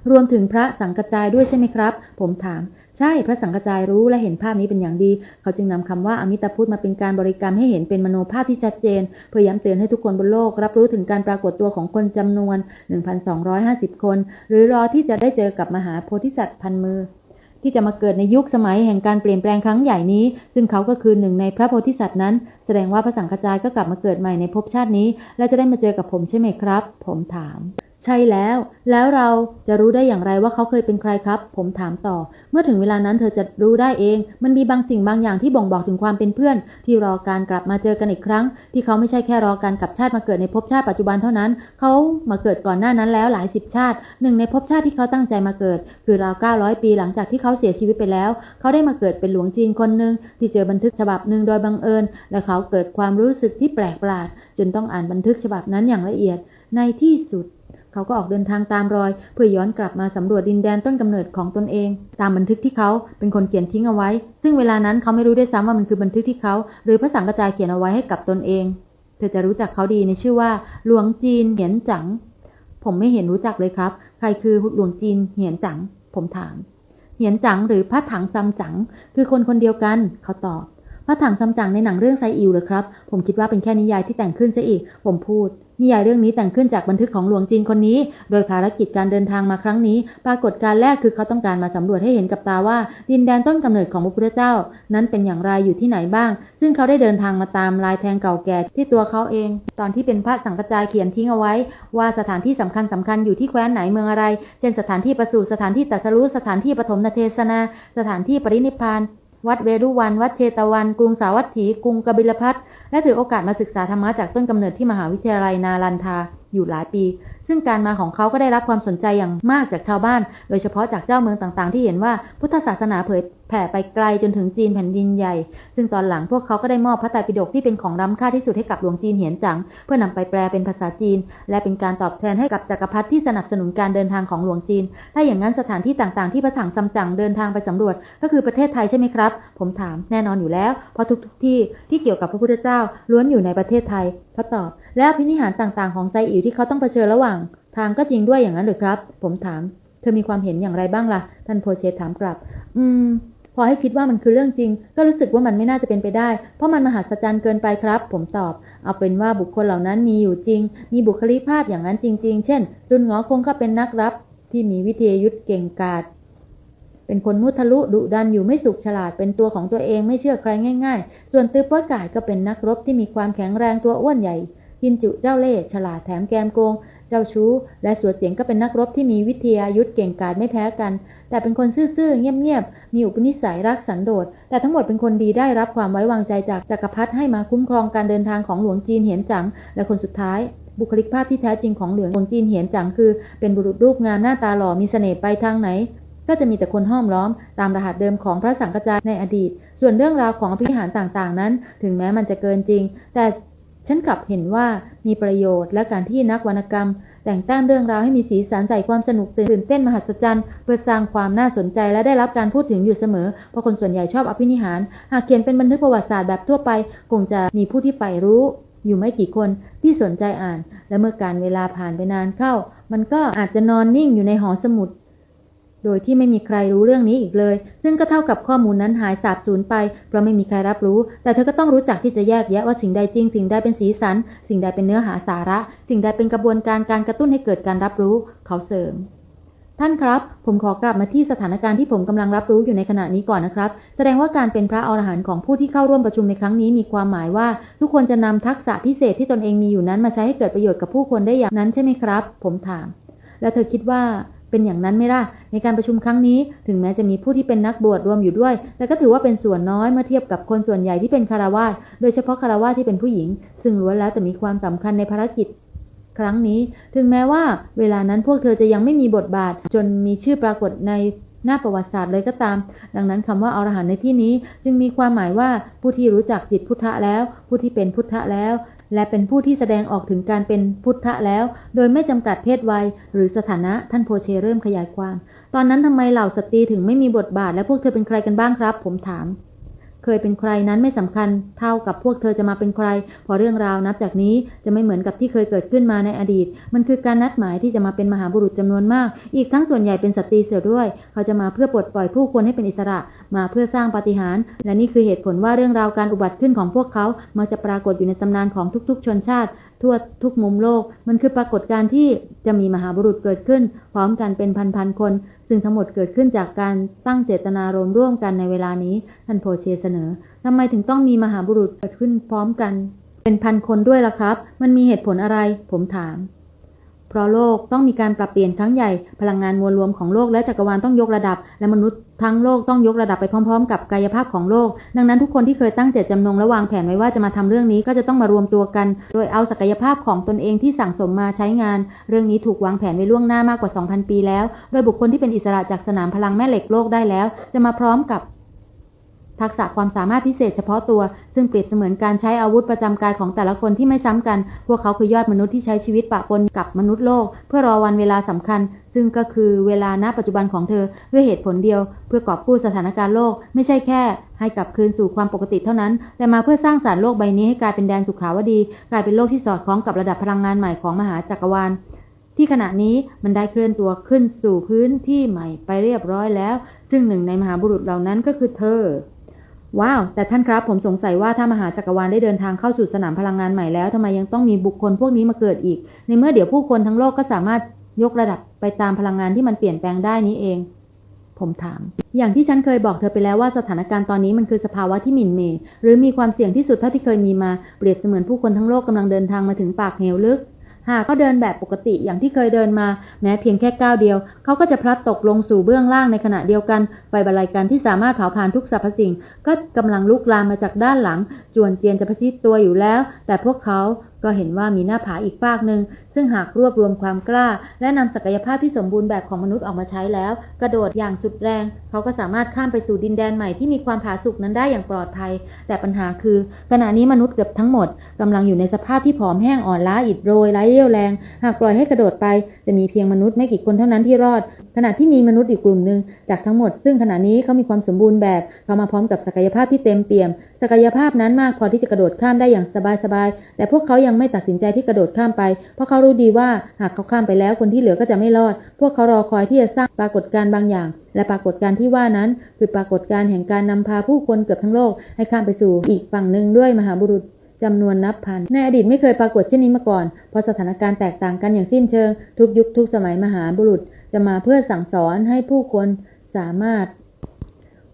Speaker 1: รวมถึงพระสังกระจายด้วยใช่ไหมครับ ผมถาม ใช่พระสังกจายรู้และเห็นภาพนี้เป็นอย่างดี เขาจึงนำคำว่าอมิตาพุทธมาเป็นการบริกรรมให้เห็นเป็นมโนภาพที่ชัดเจน เพื่อย้ำเตือนให้ทุกคนบนโลก รับรู้ถึงการปรากฏตัวของคนจำนวน 1,250 คน หรือรอที่จะได้เจอกับมหาโพธิสัตว์พันมือที่จะมาเกิดในยุคสมัยแห่งการเปลี่ยนแปลงครั้งใหญ่นี้ ซึ่งเขาก็คือหนึ่งในพระโพธิสัตว์นั้น แสดงว่าพระสังฆจายก็กลับมาเกิดใหม่ในภพชาตินี้ และจะได้มาเจอกับผมใช่ไหมครับ ผมถาม ใช่แล้ว แล้วเราจะรู้ได้อย่างไรว่าเขาเคยเป็นใครครับ ผมถามต่อ เมื่อถึงเวลานั้นเธอจะรู้ได้เอง มันมีบางสิ่งบางอย่างที่บ่งบอกถึงความเป็นเพื่อน ที่รอการกลับมาเจอกันอีกครั้ง ที่เขาไม่ใช่แค่รอการกลับชาติมาเกิดในภพชาติปัจจุบันเท่านั้น เขามาเกิดก่อนหน้านั้นแล้วหลายสิบชาติ หนึ่งในภพชาติที่เขาตั้งใจมาเกิด คือราว900 ปีหลังจากที่เขาเสียชีวิตไปแล้ว เขาได้มาเกิดเป็นหลวงจีนคนหนึ่งที่เจอบันทึกฉบับหนึ่งโดยบังเอิญ และเขาเกิดความรู้สึกที่แปลกประหลาดจนต้องอ่านบันทึกฉบับนั้นอย่างละเอียดในที่สุด เขาก็ออกเดินทางตามรอย เพื่อย้อนกลับมาสำรวจดินแดนต้นกำเนิดของตนเอง ตามบันทึกที่เขาเป็นคนเขียนทิ้งเอาไว้ ซึ่งเวลานั้นเขาไม่รู้ด้วยซ้ำว่ามันคือบันทึกที่เขา หรือพระสังฆจายเขียนเอาไว้ให้กับตนเอง เธอจะรู้จักเขาดีในชื่อว่า หลวงจีนเหียนจัง ผมไม่เห็นรู้จักเลยครับ ใครคือหลวงจีนเหียนจัง ผมถาม เหียนจังหรือพระถังซัมจัง คือคนคนเดียวกัน เขาตอบพระถังซัมจังในหนังเรื่องไซอิวเหรอครับ ผมคิดว่าเป็นแค่นิยายที่แต่งขึ้นซะอีก ผมพูด นิยายเรื่องนี้แต่งขึ้นจากบันทึกของหลวงจีนคนนี้ โดยภารกิจการเดินทางมาครั้งนี้ ปรากฏการแรกคือเขาต้องการมาสำรวจให้เห็นกับตาว่า ดินแดนต้นกำเนิดของพระพุทธเจ้า นั้นเป็นอย่างไรอยู่ที่ไหนบ้าง ซึ่งเขาได้เดินทางมาตามลายแทงเก่าแก่ที่ตัวเขาเอง ตอนที่เป็นพระสังฆจายเขียนทิ้งเอาไว้ ว่าสถานที่สำคัญสำคัญอยู่ที่แคว้นไหนเมืองอะไร เช่นสถานที่ประสูติสถานที่ตรัสรู้สถานที่ปฐมเทศนา สถานที่ปรินิพพานวัดเวรุวัน วัดเชตวัน กรุงสาวัตถี กรุงกบิลพัท และถือโอกาสมาศึกษาธรรมะจากต้นกำเนิดที่มหาวิทยาลัยนาลันทา อยู่หลายปี ซึ่งการมาของเขาก็ได้รับความสนใจอย่างมากจากชาวบ้าน โดยเฉพาะจากเจ้าเมืองต่างๆ ที่เห็นว่าพุทธศาสนาเผยแผ่ไปไกลจนถึงจีนแผ่นดินใหญ่ ซึ่งตอนหลังพวกเขาก็ได้มอบพระไตรปิฎกที่เป็นของล้ำค่าที่สุดให้กับหลวงจีนเหียนจัง เพื่อนำไปแปลเป็นภาษาจีน และเป็นการตอบแทนให้กับจักรพรรดิที่สนับสนุนการเดินทางของหลวงจีน ถ้าอย่างนั้นสถานที่ต่างๆ ที่พระถังซัมจั๋งเดินทางไปสำรวจ ก็คือประเทศไทยใช่ไหมครับ ผมถามแน่นอนอยู่แล้ว เพราะทุกๆที่ที่เกี่ยวกับพระพุทธเจ้าล้วนอยู่ในประเทศไทยเขาตอบ และอภินิหารต่างๆ ของไซอิ๋วที่เขาต้องเผชิญระหว่าง ทางก็จริงด้วยอย่างนั้นหรือครับ ผมถาม เธอมีความเห็นอย่างไรบ้างล่ะ ท่านโพเชตถามกลับ อืม พอให้คิดว่ามันคือเรื่องจริง ก็รู้สึกว่ามันไม่น่าจะเป็นไปได้ เพราะมันมหัศจรรย์เกินไปครับ ผมตอบ เอาเป็นว่าบุคคลเหล่านั้นมีอยู่จริง มีบุคลิกภาพอย่างนั้นจริง ๆ เช่น ซุนงอคงก็เป็นนักรับ ที่มีวิทยายุทธเก่งกาจเป็นคนมุทะลุดุดันอยู่ไม่สุขฉลาดเป็นตัวของตัวเองไม่เชื่อใครง่าย ๆ ส่วนตือป้อยกายก็เป็นนักรบที่มีความแข็งแรงตัวอ้วนใหญ่ กินจุเจ้าเล่ห์ฉลาดแถมแกมโกง เจ้าชู้ และสวดเสียงก็เป็นนักรบที่มีวิทยายุทธเก่งกาจไม่แพ้กัน แต่เป็นคนซื่อๆเงียบๆมีอุปนิสัยรักสันโดษ แต่ทั้งหมดเป็นคนดีได้รับความไว้วางใจจากจักรพรรดิให้มาคุ้มครองการเดินทางของหลวงจีนเหียนจังและคนสุดท้ายบุคลิกภาพที่แท้จริงของหลวงจีนเหียนจังคือ เป็นบุรุษรูปงามหน้าตาหล่อมีเสน่ห์ไปทางไหน ก็จะมีแต่คนห้อมล้อม ตามรหัสเดิมของพระสังฆจายในอดีต ส่วนเรื่องราวของอภิหารต่างๆนั้น ถึงแม้มันจะเกินจริง แต่ ฉันกลับเห็นว่ามีประโยชน์และการที่นักวรรณกรรม แต่งตั้งเรื่องราวให้มีสีสันใส่ความสนุกตื่นเต้นมหัศจรรย์เพื่อสร้างความน่าสนใจและได้รับการพูดถึงอยู่เสมอ เพราะคนส่วนใหญ่ชอบอภินิหาร หากเขียนเป็นบันทึกประวัติศาสตร์แบบทั่วไป คงจะมีผู้ที่ใฝ่รู้ อยู่ไม่กี่คนที่สนใจอ่าน และเมื่อการเวลาผ่านไปนานเข้า มันก็อาจจะนอนนิ่งอยู่ในหอสมุด โดยที่ไม่มีใครรู้เรื่องนี้อีกเลย ซึ่งก็เท่ากับข้อมูลนั้นหายสาบสูญไป เพราะไม่มีใครรับรู้ แต่เธอก็ต้องรู้จักที่จะแยกแยะว่าสิ่งใดจริง สิ่งใดเป็นสีสัน สิ่งใดเป็นเนื้อหาสาระ สิ่งใดเป็นกระบวนการการกระตุ้นให้เกิดการรับรู้ เขาเสริม ท่านครับ ผมขอกลับมาที่สถานการณ์ที่ผมกำลังรับรู้อยู่ในขณะนี้ก่อนนะครับ แสดงว่าการเป็นพระอรหันต์ของผู้ที่เข้าร่วมประชุมในครั้งนี้มีความหมายว่า ทุกคนจะนำทักษะพิเศษที่ตนเองมีอยู่นั้นมาใช้ให้เกิดประโยชน์กับผู้คนได้อย่างนั้นใช่ไหมครับ ผมถาม แล้วเธอคิดว่า เป็นอย่างนั้นไหมล่ะในการประชุมครั้งนี้ ถึงแม้จะมีผู้ที่เป็นนักบวชรวมอยู่ด้วย แต่ก็ถือว่าเป็นส่วนน้อยเมื่อเทียบกับคนส่วนใหญ่ที่เป็นคารวาสโดยเฉพาะคารวาสที่เป็นผู้หญิง ซึ่งล้วนแล้วแต่มีความสำคัญในภารกิจครั้งนี้ ถึงแม้ว่าเวลานั้นพวกเธอจะยังไม่มีบทบาท จนมีชื่อปรากฏในหน้าประวัติศาสตร์เลยก็ตาม ดังนั้นคำว่าอรหันในที่นี้จึงมีความหมายว่าผู้ที่รู้จักจิตพุทธะแล้ว ผู้ที่เป็นพุทธะแล้ว และเป็นผู้ที่แสดงออกถึงการเป็นพุทธะแล้ว โดยไม่จำกัดเพศวัย หรือสถานะท่านโพเชเริ่มขยายความ ตอนนั้นทำไมเหล่าสตรีถึงไม่มีบทบาท และพวกเธอเป็นใครกันบ้างครับ ผมถาม เคยเป็นใครนั้นไม่สำคัญ เท่ากับพวกเธอจะมาเป็นใคร พอเรื่องราวนับจากนี้จะไม่เหมือนกับที่เคยเกิดขึ้นมาในอดีต มันคือการนัดหมายที่จะมาเป็นมหาบุรุษจำนวนมาก อีกทั้งส่วนใหญ่เป็นสตรีเสียด้วย เขาจะมาเพื่อปลดปล่อยผู้คนให้เป็นอิสระ มาเพื่อสร้างปาฏิหาริย์และนี่คือเหตุผลว่าเรื่องราวการอุบัติขึ้นของพวกเขามักจะปรากฏอยู่ในตำนานของทุกๆ ชนชาติ ทั่วทุกมุมโลก มันคือปรากฏการณ์ที่จะมีมหาบุรุษเกิดขึ้น พร้อมกันเป็นพันๆคน ซึ่งทั้งหมดเกิดขึ้นจากการตั้งเจตนารมณ์ร่วมกันในเวลานี้ท่านโพเชเสนอทำไมถึงต้องมีมหาบุรุษเกิดขึ้นพร้อมกัน เป็นพันคนด้วยล่ะครับ มันมีเหตุผลอะไร ผมถาม เพราะโลกต้องมีการปรับเปลี่ยนครั้งใหญ่พลังงานมวลรวมของโลกและจักรวาลต้องยกระดับ และมนุษย์ทั้งโลกต้องยกระดับไปพร้อมๆ กับกายภาพของโลก ดังนั้นทุกคนที่เคยตั้งเจตจำนงและวางแผนไว้ว่าจะมาทำเรื่องนี้ก็จะต้องมารวมตัวกัน โดยเอาศักยภาพของตนเองที่สั่งสมมาใช้งาน เรื่องนี้ถูกวางแผนไว้ล่วงหน้ามากกว่า 2,000 ปีแล้ว โดยบุคคลที่เป็นอิสระจากสนามพลังแม่เหล็กโลกได้แล้ว จะมาพร้อมกับ ทักษะความสามารถพิเศษเฉพาะตัว ซึ่งเปรียบเสมือนการใช้อาวุธประจำกายของแต่ละคนที่ไม่ซ้ำกัน พวกเขาคือยอดมนุษย์ที่ใช้ชีวิตปะปนกับมนุษย์โลก เพื่อรอวันเวลาสำคัญ ซึ่งก็คือเวลาณปัจจุบันของเธอด้วยเหตุผลเดียว เพื่อกอบกู้สถานการณ์โลก ไม่ใช่แค่ ให้กลับคืนสู่ความปกติเท่านั้น แต่มาเพื่อสร้างสารรค์โลกใบนี้ให้กลายเป็นแดนสุขาวดี กลายเป็นโลกที่สอดคล้องกับระดับพลังงานใหม่ของมหาจักรวาลที่ขณะนี้มันได้เคลื่อนตัวขึ้นสู่พื้นที่ใหม่ไปเรียบร้อยแล้ว ซึ่งหนึ่งในมหาบุรุษเหล่านั้นก็คือเธอ ว้าว แต่ท่านครับผมสงสัยว่าถ้ามหาจักรวาลได้เดินทางเข้าสู่สนามพลังงานใหม่แล้วทำไมยังต้องมีบุคคลพวกนี้มาเกิดอีก ในเมื่อเดี๋ยวผู้คนทั้งโลกก็สามารถยกระดับไปตามพลังงานที่มันเปลี่ยนแปลงได้นี้เอง ผมถาม อย่างที่ฉันเคยบอกเธอไปแล้วว่าสถานการณ์ตอนนี้มันคือสภาวะที่หมิ่นเม หรือมีความเสี่ยงที่สุดเท่าที่เคยมีมา เปรียบเสมือนผู้คนทั้งโลกกำลังเดินทางมาถึงปากเหวลึก หากเขาเดินแบบปกติอย่างที่เคยเดินมาแม้เพียงแค่ก้าวเดียว เขาก็จะพลัดตกลงสู่เบื้องล่างในขณะเดียวกันไฟบรรลัยกันที่สามารถเผาผลาญทุกสรรพสิ่ง ก็กำลังลุกลามมาจากด้านหลัง จวนเจียนจะประชิดตัวอยู่แล้ว แต่พวกเขาก็เห็นว่ามีหน้าผาอีกฟากหนึ่ง ซึ่งหากรวบรวมความกล้า และนำศักยภาพที่สมบูรณ์แบบของมนุษย์ออกมาใช้แล้ว กระโดดอย่างสุดแรง เขาก็สามารถข้ามไปสู่ดินแดนใหม่ที่มีความผาสุกนั้นได้อย่างปลอดภัย แต่ปัญหาคือ ขณะนี้มนุษย์เกือบทั้งหมดกำลังอยู่ในสภาพที่ผอมแห้งอ่อนล้าอิดโรยไร้เรี่ยวแรง หากปล่อยให้กระโดดไป จะมีเพียงมนุษย์ไม่กี่คนเท่านั้นที่รอด ขณะที่มีมนุษย์อีกกลุ่มหนึ่งจากทั้งหมด ซึ่งขณะนี้เขามีความสมบูรณ์แบบเขามาพร้อมกับศักยภาพที่เต็มเปี่ยม ศักยภาพนั้นมากพอที่จะกระโดดข้ามได้อย่างสบายๆแต่พวกเขายังไม่ตัดสินใจที่กระโดดข้ามไปเพราะเขารู้ดีว่าหากเขาข้ามไปแล้วคนที่เหลือก็จะไม่รอด พวกเขารอคอยที่จะสร้างปรากฏการณ์บางอย่าง และปรากฏการณ์ที่ว่านั้นคือปรากฏการณ์แห่งการนำพาผู้คนเกือบทั้งโลก ให้ข้ามไปสู่อีกฝั่งหนึ่งด้วยมหาบุรุษจำนวนนับพัน ในอดีตไม่เคยปรากฏเช่นนี้มาก่อน เพราะสถานการณ์แตกต่างกันอย่างสิ้นเชิง ทุกยุคทุกสมัยมหาบุรุษ จะมาเพื่อสั่งสอนให้ผู้คนสามารถ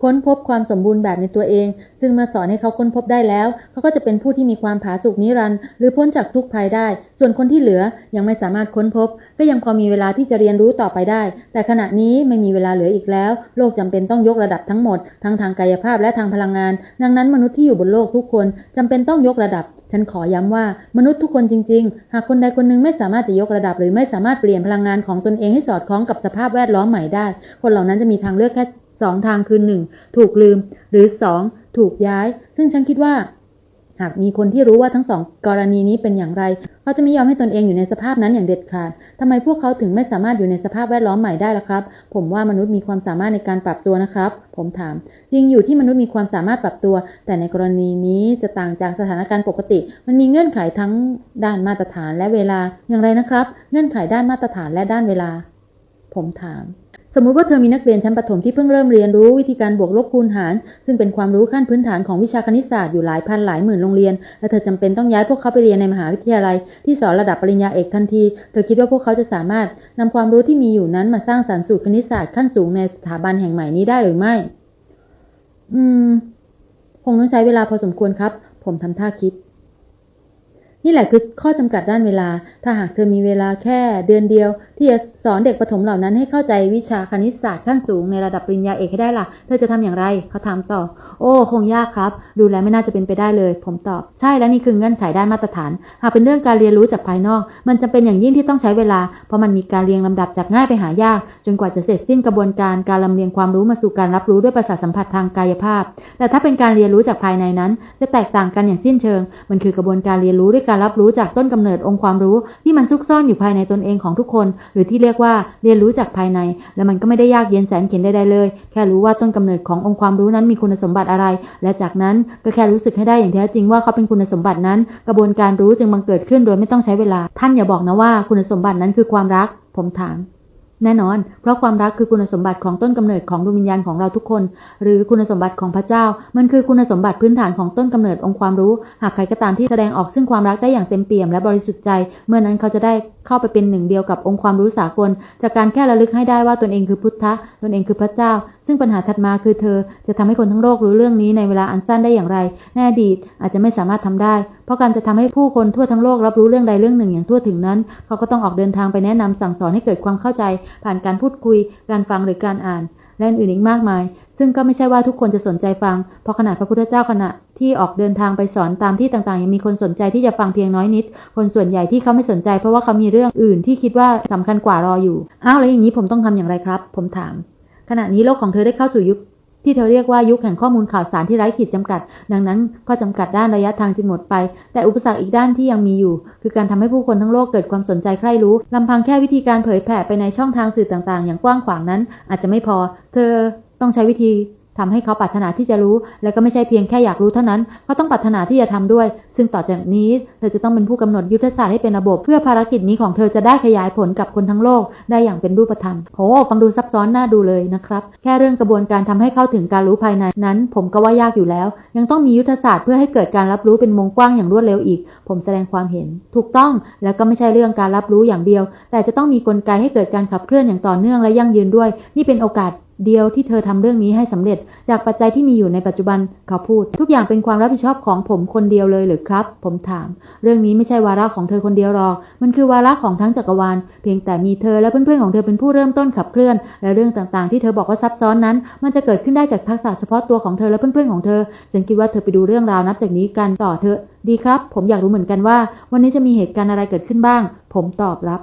Speaker 1: ค้นพบความสมบูรณ์แบบในตัวเอง ซึ่งเมื่อสอนให้เขาค้นพบได้แล้ว เขาก็จะเป็นผู้ที่มีความผาสุกนิรันดร์หรือพ้นจากทุกภัยได้ ส่วนคนที่เหลือยังไม่สามารถค้นพบ ก็ยังพอมีเวลาที่จะเรียนรู้ต่อไปได้ แต่ขณะนี้ไม่มีเวลาเหลืออีกแล้ว โลกจำเป็นต้องยกระดับทั้งหมด ทั้งทางกายภาพและทางพลังงาน ดังนั้นมนุษย์ที่อยู่บนโลกทุกคนจำเป็นต้องยกระดับฉันขอย้ำว่ามนุษย์ทุกคนจริง ๆ หากคนใดคนหนึ่งไม่สามารถจะยกระดับ หรือไม่สามารถเปลี่ยนพลังงานของตนเองให้สอดคล้องกับสภาพแวดล้อมใหม่ได้ คนเหล่านั้นจะมีทางเลือกแค่ สองทางคือหนึ่งถูกลืม หรือสองถูกย้าย ซึ่งฉันคิดว่า หากมีคนที่รู้ว่าทั้งสองกรณีนี้เป็นอย่างไรเขาจะไม่ยอมให้ตนเองอยู่ในสภาพนั้นอย่างเด็ดขาดทำไมพวกเขาถึงไม่สามารถอยู่ในสภาพแวดล้อมใหม่ได้ล่ะครับ ผมว่ามนุษย์มีความสามารถในการปรับตัวนะครับ ผมถาม จริงอยู่ที่มนุษย์มีความสามารถปรับตัว แต่ในกรณีนี้จะต่างจากสถานการณ์ปกติ มันมีเงื่อนไขทั้งด้านมาตรฐานและเวลาอย่างไรนะครับ เงื่อนไขด้านมาตรฐานและด้านเวลา ผมถาม สมมุติว่าเธอมีนักเรียนชั้นประถมที่เพิ่งเริ่มเรียนรู้วิธีการบวกลบคูณหาร ซึ่งเป็นความรู้ขั้นพื้นฐานของวิชาคณิตศาสตร์อยู่หลายพันหลายหมื่นโรงเรียน และเธอจำเป็นต้องย้ายพวกเขาไปเรียนในมหาวิทยาลัย ที่สอนระดับปริญญาเอกทันที เธอคิดว่าพวกเขาจะสามารถนำความรู้ที่มีอยู่นั้นมาสร้างสรรค์สูตรคณิตศาสตร์ขั้นสูงในสถาบันแห่งใหม่นี้ได้หรือไม่ อืม คงต้องใช้เวลาพอสมควรครับ ผมทำท่าคิด นี่แหละคือข้อจำกัดด้านเวลา ถ้าหากเธอมีเวลาแค่เดือนเดียว ที่จะสอนเด็กประถมเหล่านั้นให้เข้าใจวิชาคณิตศาสตร์ขั้นสูงในระดับปริญญาเอกให้ได้ล่ะ เธอจะทำอย่างไร เขาถามต่อ โอ้ คงยากครับ ดูแลไม่น่าจะเป็นไปได้เลย ผมตอบ ใช่ และนี่คือเงื่อนไขด้านมาตรฐาน หากเป็นเรื่องการเรียนรู้จากภายนอก มันจะเป็นอย่างยิ่งที่ต้องใช้เวลา เพราะมันมีการเรียงลำดับจากง่ายไปหายาก จนกว่าจะเสร็จสิ้นกระบวนการการลำเลียงความรู้มาสู่การรับรู้ด้วยประสาทสัมผัสทางกายภาพ แต่ถ้าเป็นการเรียนรู้จากภายในนั้น จะแตกต่างกันอย่างสิ้นเชิง มันคือกระบวนการเรียนรู้ด้วยการการรับรู้จากต้นกำเนิดองค์ความรู้ที่มันซุกซ่อนอยู่ภายในตนเองของทุกคน หรือที่เรียกว่าเรียนรู้จากภายใน และมันก็ไม่ได้ยากเย็นแสนเข็นใดๆเลย แค่รู้ว่าต้นกำเนิดขององค์ความรู้นั้นมีคุณสมบัติอะไร และจากนั้นก็แค่รู้สึกให้ได้อย่างแท้จริงว่าเขาเป็นคุณสมบัตินั้น กระบวนการรู้จึงบังเกิดขึ้นโดยไม่ต้องใช้เวลา ท่านอย่าบอกนะว่าคุณสมบัตินั้นคือความรัก ผมถาม แน่นอน เพราะความรักคือคุณสมบัติของต้นกำเนิดของดวงวิญญาณของเราทุกคน หรือคุณสมบัติของพระเจ้า มันคือคุณสมบัติพื้นฐานของต้นกำเนิดองค์ความรู้ หากใครก็ตามที่แสดงออกซึ่งความรักได้อย่างเต็มเปี่ยมและบริสุทธิ์ใจ เมื่อนั้นเขาจะได้เข้าไปเป็นหนึ่งเดียวกับองค์ความรู้สากล จากการแค่ระลึกให้ได้ว่าตนเองคือพุทธะ ตนเองคือพระเจ้าซึ่งปัญหาถัดมาคือเธอจะทำให้คนทั้งโลกรู้เรื่องนี้ในเวลาอันสั้นได้อย่างไรในอดีตอาจจะไม่สามารถทำได้ เพราะการจะทำให้ผู้คนทั่วทั้งโลกรับรู้เรื่องใดเรื่องหนึ่งอย่างทั่วถึงนั้น เขาก็ต้องออกเดินทางไปแนะนำสั่งสอนให้เกิดความเข้าใจ ผ่านการพูดคุย การฟังหรือการอ่าน และอื่นอีกมากมาย ซึ่งก็ไม่ใช่ว่าทุกคนจะสนใจฟัง เพราะขนาดพระพุทธเจ้าขณะที่ออกเดินทางไปสอนตามที่ต่างๆ ยังมีคนสนใจที่จะฟังเพียงน้อยนิด คนส่วนใหญ่ที่เขาไม่สนใจเพราะว่าเขามีเรื่องอื่นที่คิดว่าสำคัญกว่ารออยู่ อ้าวแล้วอย่างนี้ผมต้องทำอย่างไรครับ ผมถาม ขณะนี้โลกของเธอได้เข้าสู่ยุคที่เธอเรียกว่ายุคแห่งข้อมูลข่าวสารที่ไร้ขีดจำกัด ดังนั้นข้อจำกัดด้านระยะทางจึงหมดไป แต่อุปสรรคอีกด้านที่ยังมีอยู่ คือการทำให้ผู้คนทั้งโลกเกิดความสนใจใคร่รู้ลำพังแค่วิธีการเผยแผ่ไปในช่องทางสื่อต่างๆ อย่างกว้างขวางนั้น อาจจะไม่พอ เธอต้องใช้วิธี ทำให้เขาปรารถนาที่จะรู้ และก็ไม่ใช่เพียงแค่อยากรู้เท่านั้นเขาต้องปรารถนาที่จะทำด้วย ซึ่งต่อจากนี้เธอจะต้องเป็นผู้กำหนดยุทธศาสตร์ให้เป็นระบบ เพื่อภารกิจนี้ของเธอจะได้ขยายผลกับคนทั้งโลก ได้อย่างเป็นรูปธรรมโอ้ฟังดูซับซ้อนน่าดูเลยนะครับ แค่เรื่องกระบวนการทำให้เข้าถึงการรู้ภายในนั้น ผมก็ว่ายากอยู่แล้ว ยังต้องมียุทธศาสตร์เพื่อให้เกิดการรับรู้เป็นวงกว้างอย่างรวดเร็วอีก ผมแสดงความเห็น ถูกต้องแล้วก็ไม่ใช่เรื่องการรับรู้อย่างเดียว แต่จะต้องมีกลไกให้เกิดการขับเคลื่อนอย่างต่อเนื่องและยั่งยืนด้วย นี่เป็นโอกาส เดียวที่เธอทำเรื่องนี้ให้สำเร็จ จากปัจจัยที่มีอยู่ในปัจจุบันเขาพูด ทุกอย่างเป็นความรับผิดชอบของผมคนเดียวเลยหรือครับ ผมถาม เรื่องนี้ไม่ใช่วาระของเธอคนเดียวหรอก มันคือวาระของทั้งจักรวาล เพียงแต่มีเธอและเพื่อนๆของเธอเป็นผู้เริ่มต้นขับเคลื่อน และเรื่องต่างๆ ที่เธอบอกว่าซับซ้อนนั้น มันจะเกิดขึ้นได้จากทักษะเฉพาะตัวของเธอและเพื่อนๆของเธอฉันคิดว่าเธอไปดูเรื่องราวนับจากนี้กันต่อเถอะดีครับ ผมอยากรู้เหมือนกันว่า วันนี้จะมีเหตุการณ์อะไรเกิดขึ้นบ้าง ผมตอบรับ